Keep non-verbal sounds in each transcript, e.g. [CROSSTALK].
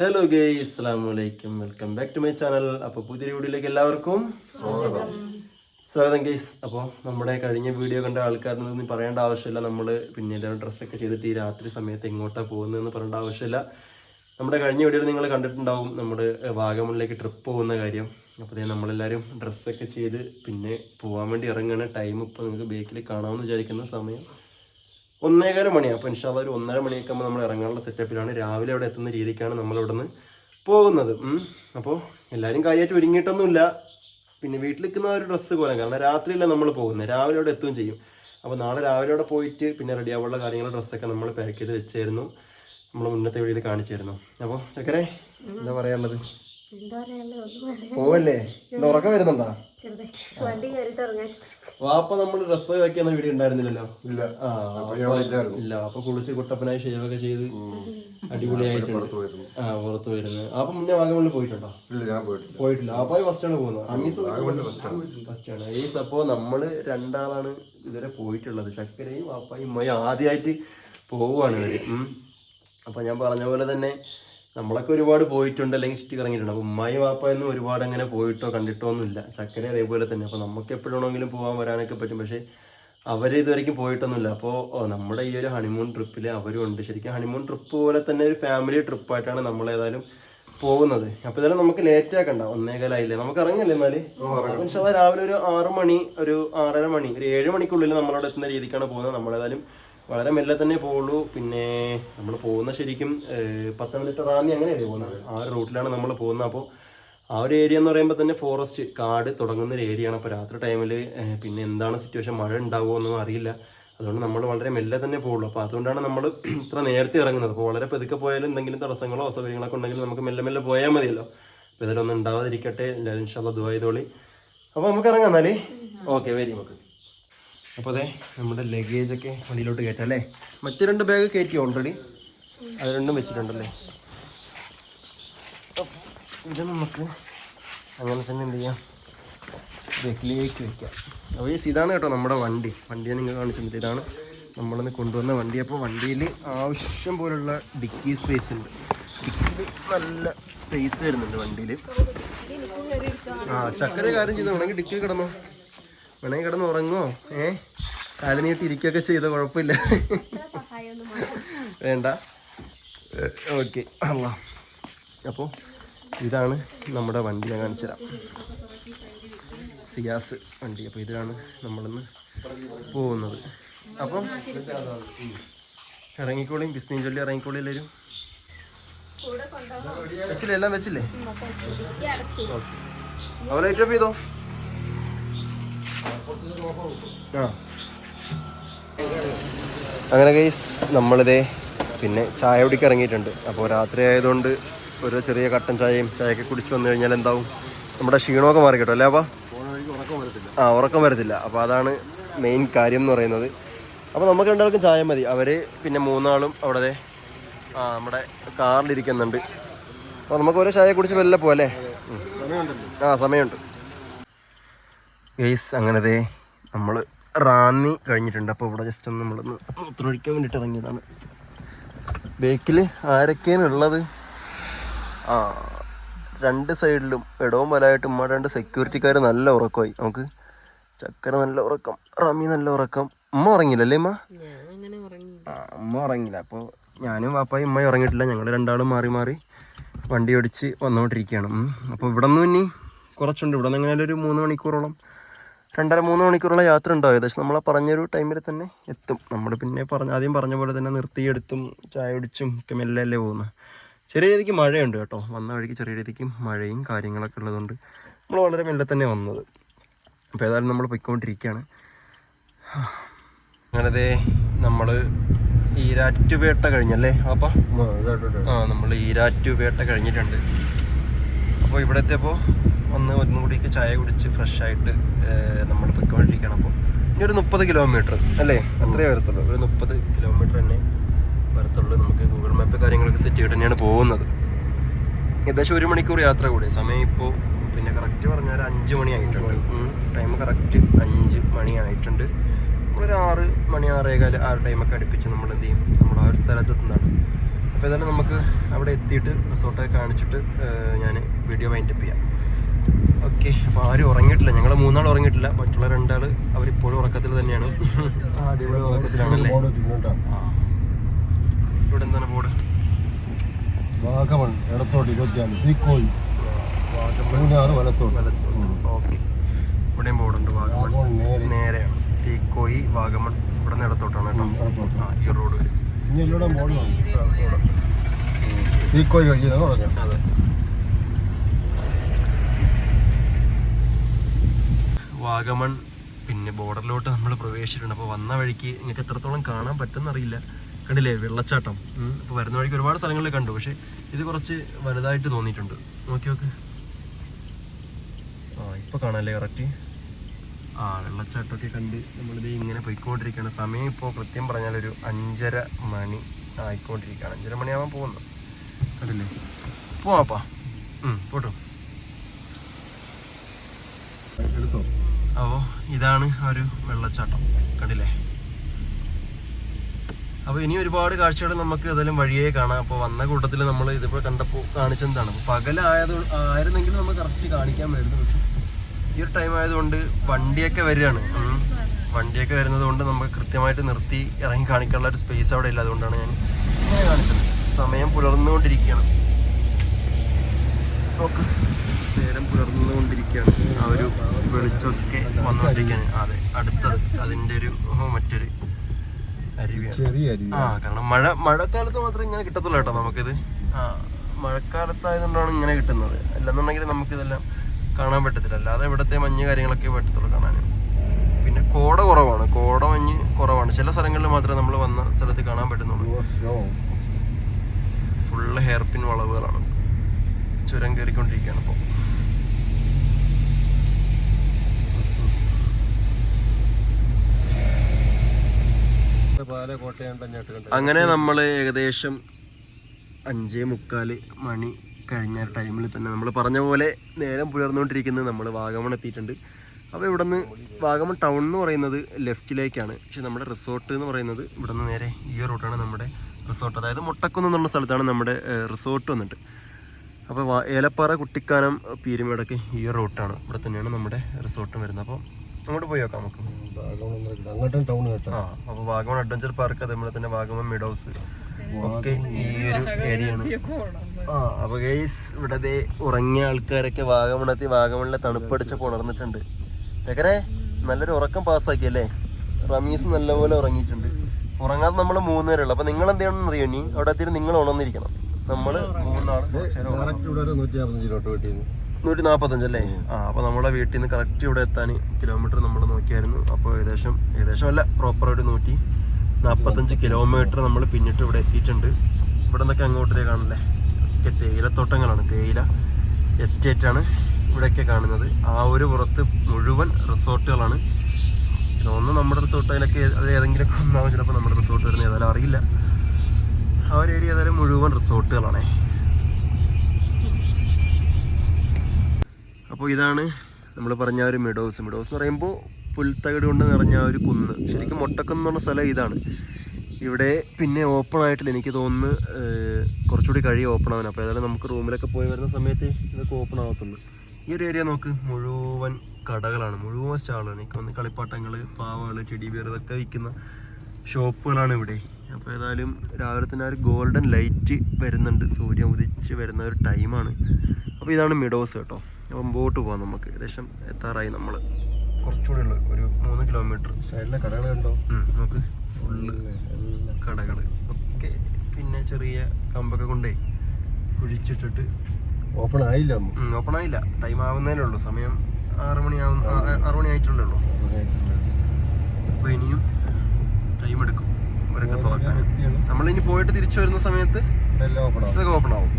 Hello ഗേ വലൈക്കും welcome back to my channel അപ്പോൾ പുതിയ വീഡിയോയിലേക്ക് എല്ലാവർക്കും സ്വാഗതം. സ്വാഗതം ഗേസ് അപ്പോൾ നമ്മുടെ കഴിഞ്ഞ വീഡിയോ കണ്ട ആൾക്കാരിൽ നിന്ന് പറയേണ്ട ആവശ്യമില്ല. നമ്മൾ പിന്നെ എല്ലാവരും ഡ്രസ്സൊക്കെ ചെയ്തിട്ട് ഈ രാത്രി സമയത്ത് എങ്ങോട്ടാണ് പോകുന്നതെന്ന് പറയേണ്ട ആവശ്യമില്ല. നമ്മുടെ കഴിഞ്ഞ വീഡിയോയിൽ നിങ്ങൾ കണ്ടിട്ടുണ്ടാവും നമ്മുടെ വാഗമണിലേക്ക് ട്രിപ്പ് പോകുന്ന കാര്യം. അപ്പോൾ ഞാൻ നമ്മളെല്ലാവരും ഡ്രസ്സൊക്കെ ചെയ്ത് പിന്നെ പോകാൻ വേണ്ടി ഇറങ്ങുകയാണ്. ടൈം ഇപ്പോൾ നിങ്ങൾക്ക് ബേക്കിൽ കാണാമെന്ന് വിചാരിക്കുന്ന സമയം. ഒന്നേകാല മണിയാണ്. അപ്പോൾ ഇൻഷാല്ല ഒരു ഒന്നര മണിയൊക്കെ ആകുമ്പോൾ നമ്മൾ ഇറങ്ങാനുള്ള സെറ്റപ്പിലാണ് രാവിലെ അവിടെ എത്തുന്ന രീതിക്കാണ് നമ്മൾ ഇവിടെ നിന്ന് പോകുന്നത്. അപ്പോൾ എല്ലാവരും കാര്യമായിട്ട് ഒരുങ്ങിയിട്ടൊന്നുമില്ല. പിന്നെ വീട്ടിൽ നിൽക്കുന്ന ഒരു ഡ്രസ്സ് പോലെ. കാരണം രാത്രിയല്ല നമ്മൾ പോകുന്നത്. രാവിലെ അവിടെ എത്തുകയും ചെയ്യും. അപ്പോൾ നാളെ രാവിലെ അവിടെ പോയിട്ട് പിന്നെ റെഡി ആവാനുള്ള കാര്യങ്ങൾ ഡ്രസ്സൊക്കെ നമ്മൾ പാക്ക് ചെയ്ത് വെച്ചായിരുന്നു. നമ്മൾ മുന്നത്തെ വീഡിയോയിൽ കാണിച്ചായിരുന്നു. അപ്പോൾ ചക്കരെ എന്താ പറയാനുള്ളത്? പോവല്ലേ? ഉറക്കം വരുന്നുണ്ടോ? വാപ്പ നമ്മൾ ഡ്രസ് വെക്കുന്ന വീഡിയോ ഉണ്ടായിരുന്നില്ലല്ലോ. ഇല്ല. ഇല്ല അപ്പൊ കുളിച്ച് കുട്ടപ്പനായി ഷേവൊക്കെ ചെയ്ത് അടിപൊളിയായിട്ട് ആ പുറത്ത് വരുന്നത് അപ്പൊ മുന്നേ വാഗമണ്ണിൽ പോയിട്ടുണ്ടോ? ഇല്ല ഞാൻ പോയിട്ടില്ല. പോയിട്ടില്ല. അപ്പൊ ഫസ്റ്റ് ആണ് പോകുന്നത്. അമീസ് ആണ്. ഫസ്റ്റ് ആണ്. ഏസ് അപ്പോ നമ്മൾ രണ്ടാളാണ് ഇതുവരെ പോയിട്ടുള്ളത്. ചക്കരയും വാപ്പായും ഉമ്മയും ആദ്യമായിട്ട് പോവുകയാണ് ഇവർ. ഉം. അപ്പൊ ഞാൻ പറഞ്ഞ പോലെ തന്നെ നമ്മളൊക്കെ ഒരുപാട് പോയിട്ടുണ്ട് അല്ലെങ്കിൽ ചുറ്റി കറങ്ങിയിട്ടുണ്ട്. അപ്പൊ ഉമ്മായി വാപ്പായൊന്നും ഒരുപാട് അങ്ങനെ പോയിട്ടോ കണ്ടിട്ടോ ഒന്നുമില്ല ചക്കര അതേപോലെ തന്നെ. അപ്പോൾ നമുക്ക് എപ്പോഴാണെങ്കിലും പോകാൻ വരാനൊക്കെ പറ്റും. പക്ഷേ അവർ ഇതുവരെയ്ക്കും പോയിട്ടൊന്നുമില്ല. അപ്പോൾ നമ്മുടെ ഈ ഒരു ഹണിമൂൺ ട്രിപ്പിൽ അവരും ഉണ്ട്. ശരിക്കും ഹണിമൂൺ ട്രിപ്പ് പോലെ തന്നെ ഒരു ഫാമിലി ട്രിപ്പായിട്ടാണ് നമ്മളേതായാലും പോകുന്നത്. അപ്പോൾ ഇതെല്ലാം നമുക്ക് ലേറ്റ് ആക്കണ്ട. ഒന്നേകാലായില്ലേ? നമുക്ക് ഇറങ്ങല്ലേ എന്നാൽ? പക്ഷേ രാവിലെ ഒരു ആറ് മണി ഒരു ആറര മണി ഒരു ഏഴ് മണിക്കുള്ളിൽ നമ്മളവിടെ എത്തുന്ന രീതിക്കാണ് പോകുന്നത്. നമ്മളേതായാലും വളരെ മെല്ലെ തന്നെ പോവുള്ളൂ. പിന്നെ നമ്മൾ പോകുന്ന ശരിക്കും പത്ത് പത്തനംതിട്ട റാന്നി അങ്ങനെയല്ലേ പോകുന്നത്? ആ ഒരു റൂട്ടിലാണ് നമ്മൾ പോകുന്നത്. അപ്പോൾ ആ ഒരു ഏരിയ എന്ന് പറയുമ്പോൾ തന്നെ ഫോറസ്റ്റ് കാട് തുടങ്ങുന്ന ഒരു ഏരിയയാണ് അപ്പോൾ രാത്രി ടൈമിൽ പിന്നെ എന്താണ് സിറ്റുവേഷൻ മഴ ഉണ്ടാവുമോ എന്നൊന്നും അറിയില്ല. അതുകൊണ്ട് നമ്മൾ വളരെ മെല്ലെ തന്നെ പോകുള്ളൂ അപ്പോൾ അതുകൊണ്ടാണ് നമ്മൾ [CLEARS THROAT] ഇത്ര നേരത്തെ ഇറങ്ങുന്നത്. അപ്പോൾ വളരെ പതുക്കെ പോയാലും എന്തെങ്കിലും തടസ്സങ്ങളോ അസൗകര്യങ്ങളൊക്കെ ഉണ്ടെങ്കിൽ നമുക്ക് മെല്ലെ മെല്ലെ പോയാൽ മതിയല്ലോ. അപ്പോൾ ഇതിലൊന്നും ഉണ്ടാവാതിരിക്കട്ടെ. എല്ലാവരും ഇൻഷാല്ല ദുബായ് തോളി അപ്പോൾ നമുക്ക് ഇറങ്ങാം എന്നാലേ. ഓക്കെ വെരി ഓക്കെ അപ്പോൾ അതെ നമ്മുടെ ലഗേജ് ഒക്കെ വണ്ടിയിലോട്ട് കയറ്റാം അല്ലേ? മറ്റു രണ്ട് ബാഗ് കയറ്റി ഓൾറെഡി അത് രണ്ടും വെച്ചിട്ടുണ്ടല്ലേ? ഇത് നമുക്ക് അങ്ങനെ തന്നെ എന്ത് ചെയ്യാം? ബാക്കിലേക്ക് വെക്കാം. ഈ ഇതാണ് കേട്ടോ നമ്മുടെ വണ്ടി. വണ്ടിയെ നിങ്ങൾ കാണിച്ചിട്ടുണ്ട് ഇതാണ് നമ്മളൊന്ന് കൊണ്ടുവന്ന വണ്ടി. അപ്പോൾ വണ്ടിയിൽ ആവശ്യം പോലുള്ള ഡിക്കി സ്പേസ് ഉണ്ട്. ഡിക്കി നല്ല സ്പേസ് വരുന്നുണ്ട് വണ്ടിയിൽ. ആ ചക്കര കാര്യം ചെയ്തോ ഡിക്കിയിൽ കിടന്നോ. വേണമെങ്കിൽ കിടന്ന് ഉറങ്ങോ ഏ? കാൽ നീട്ടി ഇരിക്കുകയൊക്കെ ചെയ്ത? കുഴപ്പമില്ല. വേണ്ട. ഓക്കെ. അല്ല അപ്പോൾ ഇതാണ് നമ്മുടെ വണ്ടി ഞാൻ കാണിച്ചുതരാം സിയാസ് വണ്ടി. അപ്പോൾ ഇതിലാണ് നമ്മളിന്ന് പോകുന്നത്. അപ്പം ഇറങ്ങിക്കോളിയും ബിസ്മീൻ ചൊല്ലി ഇറങ്ങിക്കോളി എല്ലാവരും. വെച്ചില്ലേ? എല്ലാം വെച്ചില്ലേ? അവരെ ഏറ്റവും ചെയ്തോ? ആ. അങ്ങനെ ഗൈസ് നമ്മളിതേ പിന്നെ ചായ കുടിക്ക് ഇറങ്ങിയിട്ടുണ്ട്. അപ്പോൾ രാത്രി ആയതുകൊണ്ട് ഒരു ചെറിയ കട്ടൻ ചായയും ചായയൊക്കെ കുടിച്ച് വന്നു കഴിഞ്ഞാൽ എന്താവും? നമ്മുടെ ക്ഷീണമൊക്കെ മാറി കേട്ടോ അല്ലേ അപ്പം? ആ ഉറക്കം വരത്തില്ല. അപ്പോൾ അതാണ് മെയിൻ കാര്യം എന്ന് പറയുന്നത്. അപ്പോൾ നമുക്ക് രണ്ടാൾക്കും ചായ മതി. അവർ പിന്നെ മൂന്നാളും അവിടെ ആ നമ്മുടെ കാറിലിരിക്കുന്നുണ്ട്. അപ്പോൾ നമുക്ക് ഓരോ ചായ കുടിച്ച് വെല്ല പോലെ. ആ സമയമുണ്ട്. ഗെയ്സ് അങ്ങനത്തെ നമ്മൾ റാന്നി കഴിഞ്ഞിട്ടുണ്ട്. അപ്പോൾ ഇവിടെ ജസ്റ്റ് ഒന്ന് നമ്മളൊന്ന് മൂത്രമൊഴിക്കാൻ വേണ്ടിയിട്ട് ഇറങ്ങിയതാണ്. ബേക്കിൽ ആരൊക്കെയാണ് ഉള്ളത്? ആ രണ്ട് സൈഡിലും ഇടവും വലമായിട്ട് ഉമ്മ രണ്ട് സെക്യൂരിറ്റിക്കാർ നല്ല ഉറക്കമായി. നമുക്ക് ചക്കര നല്ല ഉറക്കം റമി നല്ല ഉറക്കം. ഉമ്മ ഉറങ്ങിയില്ലല്ലേ ഉമ്മ? ഞാൻ അങ്ങനെ ഉറങ്ങി. ആ ഉമ്മ ഉറങ്ങില്ല അപ്പോൾ ഞാനും പാപ്പായും ഉമ്മയും ഉറങ്ങിയിട്ടില്ല. ഞങ്ങൾ രണ്ടാളും മാറി മാറി വണ്ടി ഓടിച്ച് വന്നുകൊണ്ടിരിക്കുകയാണ്. അപ്പോൾ ഇവിടെ നിന്ന് ഇനി കുറച്ചുണ്ട്. ഇവിടെ നിന്ന് എങ്ങനെ ഒരു മൂന്ന് മണിക്കൂറോളം രണ്ടര മൂന്ന് മണിക്കൂറുള്ള യാത്ര ഉണ്ടാവും ഏകദേശം നമ്മളെ പറഞ്ഞൊരു ടൈമിൽ തന്നെ എത്തും. നമ്മൾ പിന്നെ പറഞ്ഞ ആദ്യം പറഞ്ഞ പോലെ തന്നെ നിർത്തിയെടുത്തും ചായ കുടിച്ചും ഒക്കെ മെല്ലെ അല്ലേ പോകുന്നത് ചെറിയ രീതിക്ക് മഴയുണ്ട് കേട്ടോ. വന്ന വഴിക്ക് ചെറിയ രീതിക്ക് മഴയും കാര്യങ്ങളൊക്കെ ഉള്ളതുകൊണ്ട് നമ്മൾ വളരെ മെല്ലെ തന്നെ വന്നത്. അപ്പോൾ ഏതായാലും നമ്മൾ പൊയ്ക്കൊണ്ടിരിക്കുകയാണ് അങ്ങനത്തെ നമ്മൾ ഈരാറ്റുപേട്ട കഴിഞ്ഞല്ലേ? അപ്പം? ആ, നമ്മൾ ഈരാറ്റുപേട്ട കഴിഞ്ഞിട്ടുണ്ട്. അപ്പോൾ ഇവിടെ എത്തിയപ്പോൾ ഒന്ന് ഒന്നും കൂടിയൊക്കെ ചായ കുടിച്ച് ഫ്രഷ് ആയിട്ട് നമ്മൾ പൊയ്ക്കൊണ്ടിരിക്കണം അപ്പോൾ ഇനി ഒരു മുപ്പത് കിലോമീറ്റർ അല്ലേ? അത്രേ വരത്തുള്ളൂ. ഒരു മുപ്പത് കിലോമീറ്റർ തന്നെ വരത്തുള്ളൂ നമുക്ക് ഗൂഗിൾ മാപ്പ് കാര്യങ്ങളൊക്കെ സെറ്റ് ചെയ്തിട്ട് തന്നെയാണ് പോകുന്നത്. ഏകദേശം ഒരു മണിക്കൂർ യാത്ര കൂടി. സമയം ഇപ്പോൾ പിന്നെ കറക്റ്റ് പറഞ്ഞാൽ അഞ്ച് മണി ആയിട്ടുണ്ട്. ടൈം കറക്റ്റ് അഞ്ച് മണി ആയിട്ടുണ്ട്. നമ്മളൊരു ആറ് മണി ആറേകാൽ ആ ടൈമൊക്കെ അടുപ്പിച്ച് നമ്മൾ എന്ത് ചെയ്യും? നമ്മൾ ആ ഒരു സ്ഥലത്ത് എത്തുന്നതാണ് അപ്പോൾ ഏതായാലും നമുക്ക് അവിടെ എത്തിയിട്ട് റിസോർട്ടൊക്കെ കാണിച്ചിട്ട് ഞാൻ വീഡിയോ വൈൻഡപ്പ് ചെയ്യാം. ഓക്കെ അപ്പോൾ ആരും ഉറങ്ങിയിട്ടില്ല. ഞങ്ങൾ മൂന്നാൾ ഉറങ്ങിയിട്ടില്ല. മറ്റുള്ള രണ്ടാൾ അവരിപ്പോഴും ഉറക്കത്തിൽ തന്നെയാണ്. ആ അടിപൊളി ഉറക്കത്തിലാണല്ലേ? ഇവിടെ എന്താണ് ബോർഡ് വാഗമൺ ഇടത്തോട്ട് ഇരുപത്തിയാൽ തീക്കോയി മൂന്നാറ് വലത്തോട്ട്. ഓക്കെ. ഇവിടെയും ബോർഡുണ്ട് വാഗമൺ. വാഗമൺ നേരെ. നേരെയാണ്. തീക്കോയി വാഗമൺ ഇവിടെ നിന്ന് ഇടത്തോട്ടാണ് കേട്ടോ. ഈ റോഡ് വരും. തീക്കോയി പറഞ്ഞു അതെ. വാഗമൺ പിന്നെ ബോർഡറിലോട്ട് നമ്മൾ പ്രവേശിച്ചിട്ടുണ്ട്. അപ്പോൾ വന്ന വഴിക്ക് നിങ്ങൾക്ക് എത്രത്തോളം കാണാൻ പറ്റുമെന്നറിയില്ല കണ്ടില്ലേ? വെള്ളച്ചാട്ടം. അപ്പോൾ വരുന്ന വഴിക്ക് ഒരുപാട് സ്ഥലങ്ങളിൽ കണ്ടു. പക്ഷേ ഇത് കുറച്ച് വലുതായിട്ട് തോന്നിയിട്ടുണ്ട്. നോക്കി നോക്ക്. ആ ഇപ്പോൾ കാണാല്ലേ കറക്റ്റ്? ആ വെള്ളച്ചാട്ടമൊക്കെ കണ്ട് നമ്മളിത് ഇങ്ങനെ പോയിക്കൊണ്ടിരിക്കുകയാണ്. സമയം ഇപ്പോൾ കൃത്യം പറഞ്ഞാൽ ഒരു അഞ്ചര മണി ആയിക്കൊണ്ടിരിക്കുകയാണ്. അഞ്ചര മണിയാവാൻ പോകുന്നു. കണ്ടില്ലേ? പോവാപ്പാ പോട്ടോ. എടുത്തോ? അപ്പോൾ ഇതാണ് ആ ഒരു വെള്ളച്ചാട്ടം. കണ്ടില്ലേ? അപ്പോൾ ഇനി ഒരുപാട് കാഴ്ചകൾ നമുക്ക് ഏതായാലും വഴിയേ കാണാം. അപ്പോൾ വന്ന കൂട്ടത്തിൽ നമ്മൾ ഇതിപ്പോൾ കണ്ടപ്പോൾ കാണിച്ചെന്താണ്. പകലായത് ആയിരുന്നെങ്കിൽ നമ്മൾ കറക്റ്റ് കാണിക്കാമായിരുന്നു പക്ഷെ ഈ ഒരു ടൈം ആയതുകൊണ്ട് വണ്ടിയൊക്കെ വരികയാണ്. വണ്ടിയൊക്കെ വരുന്നത് കൊണ്ട് നമുക്ക് കൃത്യമായിട്ട് നിർത്തി ഇറങ്ങി കാണിക്കാനുള്ള ഒരു സ്പേസ് അവിടെ ഇല്ല. അതുകൊണ്ടാണ് ഞാൻ കാണിച്ചത്. സമയം പുലർന്നുകൊണ്ടിരിക്കുകയാണ്. നോക്ക്. നേരം പുലർന്നുകൊണ്ടിരിക്കുകയാണ്. ആ ഒരു വെളിച്ചമൊക്കെ വന്നുകൊണ്ടിരിക്കുകയാണ്. അതെ അടുത്തത് അതിന്റെ ഒരു മറ്റൊരു ചെറിയ ആ കാരണം മഴ മഴക്കാലത്ത് മാത്രമേ ഇങ്ങനെ കിട്ടത്തുള്ളൂ കേട്ടോ നമുക്കിത്. ആ മഴക്കാലത്തായതുകൊണ്ടാണ് ഇങ്ങനെ കിട്ടുന്നത്. അല്ലെന്നുണ്ടെങ്കിൽ നമുക്കിതെല്ലാം കാണാൻ പറ്റത്തില്ല. അല്ലാതെ ഇവിടുത്തെ മഞ്ഞ് കാര്യങ്ങളൊക്കെ പറ്റത്തുള്ളൂ കാണാൻ. പിന്നെ കോട കുറവാണ്. കോട മഞ്ഞ് കുറവാണ്. ചില സ്ഥലങ്ങളിൽ മാത്രമേ നമ്മൾ വന്ന സ്ഥലത്ത് കാണാൻ പറ്റുന്നുള്ളൂ. ഫുള്ള് ഹെയർ പിൻ വളവുകളാണ്. ചുരം കയറിക്കൊണ്ടിരിക്കുകയാണ് ഇപ്പോൾ പാല കോട്ടയം കഞ്ഞാട്ട് കണ്ട അങ്ങനെ നമ്മൾ ഏകദേശം അഞ്ചേ മുക്കാൽ മണി കഴിഞ്ഞ ടൈമിൽ തന്നെ നമ്മൾ പറഞ്ഞ പോലെ നേരം പുലർന്നുകൊണ്ടിരിക്കുന്നത് നമ്മൾ വാഗമൺ എത്തിയിട്ടുണ്ട്. അപ്പോൾ ഇവിടെ നിന്ന് വാഗമൺ ടൗൺ എന്ന് പറയുന്നത് ലെഫ്റ്റിലേക്കാണ്. പക്ഷെ നമ്മുടെ റിസോർട്ട് എന്ന് പറയുന്നത് ഇവിടെ നിന്ന് നേരെ ഈ റൂട്ടാണ് നമ്മുടെ റിസോർട്ട്. അതായത് മുട്ടക്കുന്ന് എന്നുള്ള സ്ഥലത്താണ് നമ്മുടെ റിസോർട്ട് വന്നിട്ട്. അപ്പോൾ ഏലപ്പാറ കുട്ടിക്കാനം പീരുമേടൊക്കെ ഈ റൂട്ടാണ്. ഇവിടെ തന്നെയാണ് നമ്മുടെ റിസോർട്ടും വരുന്നത്. അപ്പോൾ അങ്ങോട്ട് പോയി നോക്കാം നമുക്ക്. അങ്ങോട്ടും ടൗൺ കേട്ടോ. ആ അപ്പോൾ വാഗമൺ അഡ്വഞ്ചർ പാർക്ക് അതേപോലെ തന്നെ വാഗമൺ മിഡ് ഹൗസ് ഒക്കെ ഈ ഒരു ഏരിയയാണ് ആ അപ്പോൾ ഗൈസ് ഇവിടെ ദേ ഉറങ്ങിയ ആൾക്കാരൊക്കെ വാഗമണത്തി വാഗമണിലെ തണുപ്പടിച്ചപ്പോൾ പുണർന്നിട്ടുണ്ട് ചക്കരെ നല്ലൊരു ഉറക്കം പാസ്സാക്കി അല്ലേ? റമീസ് നല്ലപോലെ ഉറങ്ങിയിട്ടുണ്ട്. ഉറങ്ങാതെ നമ്മൾ മൂന്ന് അപ്പൊ അപ്പോൾ നിങ്ങൾ എന്ത് ചെയ്യണം അറിയോ നീ അവിടെ എത്തിയിട്ട് നിങ്ങൾ ഉണർന്നിരിക്കണം. നമ്മൾ മൂന്നാൾ നൂറ്റി വീട്ടിൽ നാൽപ്പത്തഞ്ചല്ലേ ആ അപ്പോൾ നമ്മുടെ വീട്ടിൽ നിന്ന് കറക്റ്റ് ഇവിടെ എത്താൻ കിലോമീറ്റർ നമ്മൾ നോക്കിയായിരുന്നു. അപ്പോൾ ഏകദേശം ഏകദേശം അല്ല പ്രോപ്പർ ഒരു നൂറ്റി നാൽപ്പത്തഞ്ച് കിലോമീറ്റർ നമ്മൾ പിന്നിട്ട് ഇവിടെ എത്തിയിട്ടുണ്ട്. ഇവിടെ നിന്നൊക്കെ അങ്ങോട്ടേ കാണല്ലേ ഒക്കെ തേയിലത്തോട്ടങ്ങളാണ്. തേയില എസ്റ്റേറ്റ് ആണ് ഇവിടെയൊക്കെ കാണുന്നത്. ആ ഒരു പുറത്ത് മുഴുവൻ റിസോർട്ടുകളാണ് ഇതൊന്നും നമ്മുടെ റിസോർട്ട് അതിലൊക്കെ അത് ഏതെങ്കിലുമൊക്കെ ഒന്നാവും. ചിലപ്പോൾ നമ്മുടെ റിസോർട്ട് വരുന്നത് ഏതായാലും അറിയില്ല. ആ ഒരു ഏരിയ ഏതായാലും മുഴുവൻ റിസോർട്ടുകളാണേ അപ്പോൾ ഇതാണ് നമ്മൾ പറഞ്ഞ ഒരു മിഡോസ്. മിഡോസ് എന്ന് പറയുമ്പോൾ പുൽത്തകട് കൊണ്ട് നിറഞ്ഞ ഒരു കുന്ന്. ശരിക്കും മൊട്ടക്കുന്ന് എന്നുള്ള സ്ഥലം ഇതാണ്. ഇവിടെ പിന്നെ ഓപ്പൺ ആയിട്ടില്ല. എനിക്ക് തോന്നുന്നു കുറച്ചുകൂടി കഴിയും ഓപ്പൺ ആവാൻ. അപ്പോൾ ഏതായാലും നമുക്ക് റൂമിലൊക്കെ പോയി വരുന്ന സമയത്ത് ഇതൊക്കെ ഓപ്പൺ ആവത്തുള്ളൂ. ഈ ഒരു ഏരിയ നോക്ക്. മുഴുവൻ കടകളാണ്. മുഴുവൻ സ്റ്റാളുകളാണ്. എനിക്ക് വന്ന് കളിപ്പാട്ടങ്ങൾ പാവകൾ ടെഡി ബിയർ ഇതൊക്കെ വിൽക്കുന്ന ഷോപ്പുകളാണ് ഇവിടെ. അപ്പോൾ ഏതായാലും രാവിലെ തന്നെ ഒരു ഗോൾഡൻ ലൈറ്റ് വരുന്നുണ്ട്. സൂര്യൻ ഉദിച്ച് വരുന്ന ഒരു ടൈമാണ് അപ്പോൾ ഇതാണ് മിഡോസ് കേട്ടോ. അപ്പം ബോട്ട് പോകാം നമുക്ക്. ഏകദേശം എത്താറായി നമ്മൾ കുറച്ചുകൂടെ ഉള്ളു. ഒരു മൂന്ന് കിലോമീറ്റർ. സൈഡിലെ കടകൾ കണ്ടോ? നമുക്ക് ഫുള്ള് കടകൾ ഒക്കെ പിന്നെ ചെറിയ കമ്പൊക്കെ കൊണ്ടേ കുഴിച്ചിട്ടിട്ട് ഓപ്പൺ ആയില്ല ഓപ്പൺ ആയില്ല. ടൈം ആവുന്നതേ ഉള്ളൂ. സമയം ആറ് ആ, ആറ് മണി ആയിട്ടുള്ളൂ ഉള്ളൂ. അപ്പോൾ ഇനിയും ടൈം എടുക്കും. അവരൊക്കെ തുറക്കാൻ. നമ്മളിനി പോയിട്ട് തിരിച്ചു വരുന്ന സമയത്ത് ഇതൊക്കെ ഓപ്പൺ ആവും.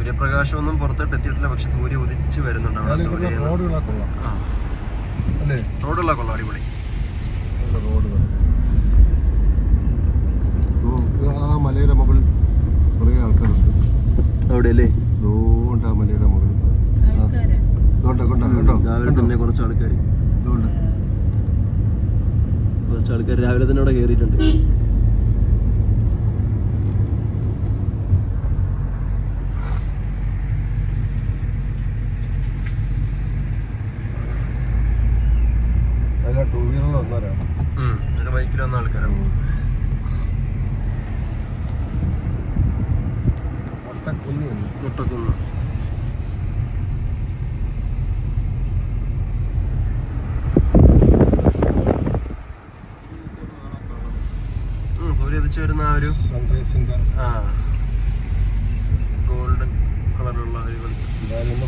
സൂര്യപ്രകാശമൊന്നും പുറത്തോട്ട് എത്തിയിട്ടില്ല. പക്ഷെ സൂര്യ ഉദിച്ച് വരുന്നുണ്ട് അവിടെ. റോഡുള്ള കൊള്ളാം അടിപൊളി. ആ മലയുടെ മുകളിൽ കുറേ ആൾക്കാരുണ്ട്. അവിടെ അല്ലേ അതുകൊണ്ട് ആ മലയുടെ മുകളിൽ. ഇതുകൊണ്ട് രാവിലെ തന്നെ കുറച്ച് ആൾക്കാർ ഇതുകൊണ്ട് കുറച്ച് ആൾക്കാർ രാവിലെ തന്നെ അവിടെ കയറിയിട്ടുണ്ട് കാറിൽ വന്നവരാണ് ഇതൊക്കെ ബൈക്കിൽ വന്ന ആൾക്കാരാണ്. മുട്ടക്കുന്ന് മുട്ടക്കുന്ന്. സൂര്യതിച്ചു വരുന്ന ആ ഒരു സൺറൈസിന്റെ ആ ഗോൾഡൻ കളറുള്ള ഒരു വെളിച്ചം.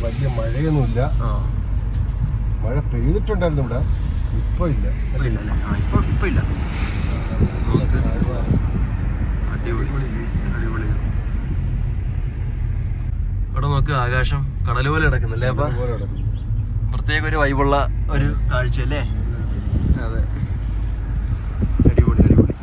വലിയ മഴയൊന്നുമില്ല. ആ. മഴ പെയ്തിട്ടുണ്ടായിരുന്നു ഇവിടെ. ഇപ്പൊ ഇല്ല ഇപ്പൊ ഇല്ല അല്ലേ ആ ഇല്ല. അടിപൊളി. അടിപൊളി. ഇവിടെ നോക്ക് ആകാശം കടൽ പോലെ കിടക്കുന്നല്ലേ അപ്പൊ? പ്രത്യേക ഒരു വൈബുള്ള ഒരു കാഴ്ച അല്ലേ? അതെ. അടിപൊളി അടിപൊളി.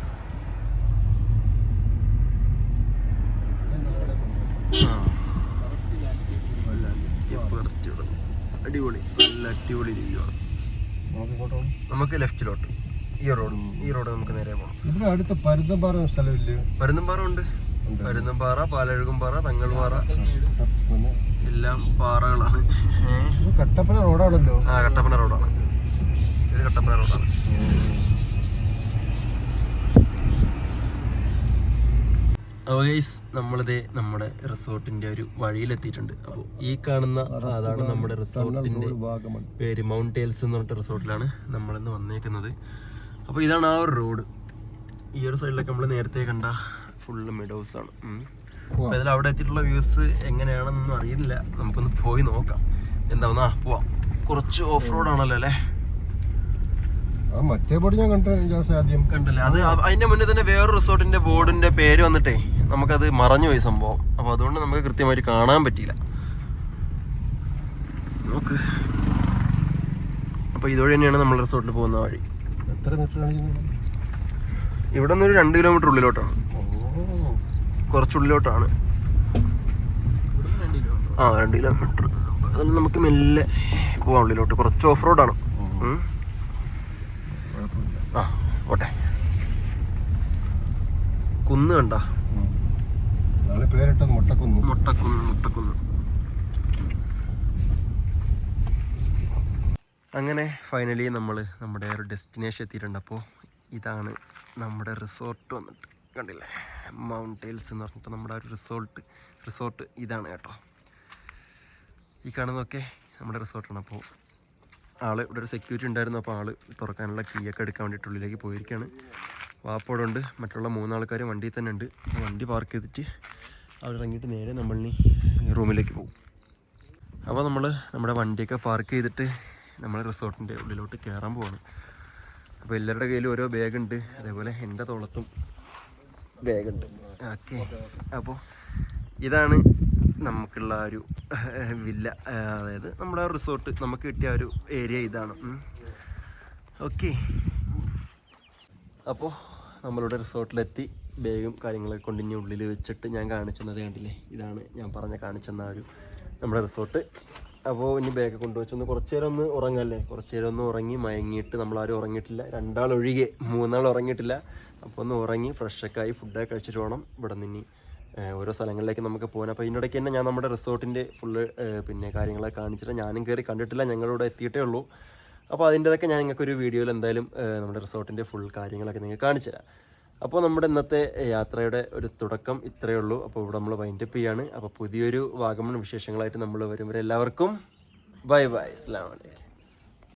അടിപൊളി. നല്ല അടിപൊളി രീതിയാണ് നമുക്ക് ലെഫ്റ്റിലോട്ട്. ഈ റോഡ് ഈ റോഡ് നമുക്ക് നേരെ പോകണം ഇവിടെ അടുത്ത് പരുന്തമ്പാറ സ്ഥലമില്ലേ? പരുന്തമ്പാറ ഉണ്ട്. പരുന്തമ്പാറ പാലഴുകുംപാറ തങ്ങൾപാറ. എല്ലാം പാറകളാണ്. ഇത് കട്ടപ്പന റോഡാണല്ലോ. ആ കട്ടപ്പന റോഡാണ്. ഇത് കട്ടപ്പന റോഡാണ്. ഗൈസ് നമ്മളിത് നമ്മുടെ റിസോർട്ടിന്റെ ഒരു വഴിയിലെത്തിയിട്ടുണ്ട്. അപ്പോൾ ഈ കാണുന്ന അതാണ് നമ്മുടെ റിസോർട്ടിന്റെ പേര് മൗണ്ട് ടേൽസ് എന്ന് പറഞ്ഞിട്ട് റിസോർട്ടിലാണ് നമ്മളിന്ന് വന്നേക്കുന്നത്. അപ്പോൾ ഇതാണ് ആ ഒരു റോഡ്. ഈ ഒരു സൈഡിലൊക്കെ നമ്മൾ നേരത്തെ കണ്ട ഫുള്ള് മെഡോസ് ആണ്. അപ്പോൾ അതിൽ അവിടെ എത്തിയിട്ടുള്ള വ്യൂസ് എങ്ങനെയാണെന്നൊന്നും അറിയില്ല നമുക്കൊന്ന് പോയി നോക്കാം. എന്താവുന്നാ പോവാം. കുറച്ച് ഓഫ് റോഡ് ആണല്ലോ അല്ലേ? ആ മറ്റേ ബോർഡ് ഞാൻ ആദ്യം കണ്ടല്ലേ? അത് അതിന്റെ മുന്നേ തന്നെ വേറൊരു റിസോർട്ടിന്റെ ബോർഡിന്റെ പേര് വന്നിട്ടേ നമുക്കത് മറഞ്ഞു പോയി സംഭവം. അപ്പൊ അതുകൊണ്ട് നമുക്ക് കൃത്യമായിട്ട് കാണാൻ പറ്റിയില്ല. നോക്ക്. അപ്പോൾ ഇതുവഴി തന്നെയാണ് നമ്മൾ റിസോർട്ടിൽ പോകുന്ന വഴി. എത്ര മീറ്റർ ഇവിടെ നിന്ന് ഒരു രണ്ട് കിലോമീറ്റർ ഉള്ളിലോട്ടാണ്. കുറച്ചുള്ളിലോട്ടാണ്. ആ രണ്ട് കിലോമീറ്റർ അതുകൊണ്ട് നമുക്ക് മെല്ലെ പോവാം ഉള്ളിലോട്ട് കുറച്ച് ഓഫ് റോഡാണ് ആ ഓട്ടെ കുന്ന് കണ്ട? പേരിട്ടത് മുട്ടക്കുന്ന്. മുട്ടക്കുന്ന് മുട്ടക്കുന്ന്. അങ്ങനെ ഫൈനലി നമ്മൾ നമ്മുടെ ഒരു ഡെസ്റ്റിനേഷൻ എത്തിയിട്ടുണ്ട്. അപ്പോൾ ഇതാണ് നമ്മുടെ റിസോർട്ട് വന്നിട്ട്. കണ്ടില്ലേ? മൗണ്ടെയിൽസ് എന്ന് പറഞ്ഞിട്ട് നമ്മുടെ ഒരു റിസോർട്ട് റിസോർട്ട് ഇതാണ് കേട്ടോ. ഈ കാണുന്നതൊക്കെ നമ്മുടെ റിസോർട്ടാണ് അപ്പോൾ ആൾ ഇവിടെ ഒരു സെക്യൂരിറ്റി ഉണ്ടായിരുന്നു. അപ്പോൾ ആൾ തുറക്കാനുള്ള കീ ഒക്കെ എടുക്കാൻ വേണ്ടിയിട്ട് ഉള്ളിലേക്ക് പോയിരിക്കുകയാണ് വാപ്പോടെ ഉണ്ട്. മറ്റുള്ള മൂന്നാൾക്കാർ വണ്ടിയിൽ തന്നെ ഉണ്ട്. വണ്ടി പാർക്ക് ചെയ്തിട്ട് അവരിറങ്ങിയിട്ട് ഇറങ്ങിയിട്ട് നേരെ നമ്മളിനി റൂമിലേക്ക് പോകും. അപ്പോൾ നമ്മൾ നമ്മുടെ വണ്ടിയൊക്കെ പാർക്ക് ചെയ്തിട്ട് നമ്മൾ റിസോർട്ടിന്റെ ഉള്ളിലോട്ട് കയറാൻ പോവാണ്. അപ്പോൾ എല്ലാവരുടെ കയ്യിലും ഓരോ ബാഗ് ഉണ്ട്. അതേപോലെ എന്റെ തോളത്തും ബാഗുണ്ട് ഓക്കെ അപ്പോൾ ഇതാണ് നമുക്കുള്ള ഒരു വില്ല അതായത് നമ്മുടെ റിസോർട്ട് നമുക്ക് കിട്ടിയ ഒരു ഏരിയ ഇതാണ്. ഓക്കെ അപ്പോൾ നമ്മളുടെ റിസോർട്ടിലെത്തി. ബാഗും കാര്യങ്ങളൊക്കെ കൊണ്ട് ഇനി ഉള്ളിൽ വെച്ചിട്ട് ഞാൻ കാണിച്ചെന്നത് കണ്ടില്ലേ? ഇതാണ് ഞാൻ പറഞ്ഞ കാണിച്ചെന്ന ഒരു നമ്മുടെ റിസോർട്ട് അപ്പോൾ ഇനി ബാഗ് കൊണ്ടുവച്ചൊന്ന് കുറച്ച് നേരം ഒന്ന് ഉറങ്ങല്ലേ? കുറച്ച് നേരം ഒന്ന് ഉറങ്ങി മയങ്ങിയിട്ട് നമ്മളാരും ഉറങ്ങിയിട്ടില്ല. രണ്ടാൾ ഒഴികെ മൂന്നാൾ ഉറങ്ങിയിട്ടില്ല. അപ്പോൾ ഒന്ന് ഉറങ്ങി ഫ്രഷൊക്കെ ആയി ഫുഡൊക്കെ കഴിച്ചിട്ട് വേണം ഇവിടെ നിന്ന് ഓരോ സ്ഥലങ്ങളിലേക്ക് നമുക്ക് പോകാൻ. അപ്പോൾ ഇതിനിടയ്ക്ക് തന്നെ ഞാൻ നമ്മുടെ റിസോർട്ടിന്റെ ഫുള്ള് പിന്നെ കാര്യങ്ങളൊക്കെ കാണിച്ചിട്ട് ഞാനും കയറി കണ്ടിട്ടില്ല ഞങ്ങളിവിടെ എത്തിയിട്ടേ ഉള്ളൂ. അപ്പോൾ അതിന്റെതൊക്കെ ഞാൻ നിങ്ങൾക്ക് ഒരു വീഡിയോയിൽ എന്തായാലും നമ്മുടെ റിസോർട്ടിന്റെ ഫുൾ കാര്യങ്ങളൊക്കെ നിങ്ങൾക്ക് കാണിച്ചു തരാം. അപ്പോൾ നമ്മുടെ ഇന്നത്തെ യാത്രയുടെ ഒരു തുടക്കം ഇത്രയേ ഉള്ളൂ. അപ്പോൾ ഇവിടെ നമ്മൾ വൈൻഡപ്പ് ചെയ്യാണ്. അപ്പോൾ പുതിയൊരു വാഗമൺ വിശേഷങ്ങളായിട്ട് നമ്മൾ വരും എല്ലാവർക്കും ബൈ ബൈ അസ്ലാം വലൈക്കും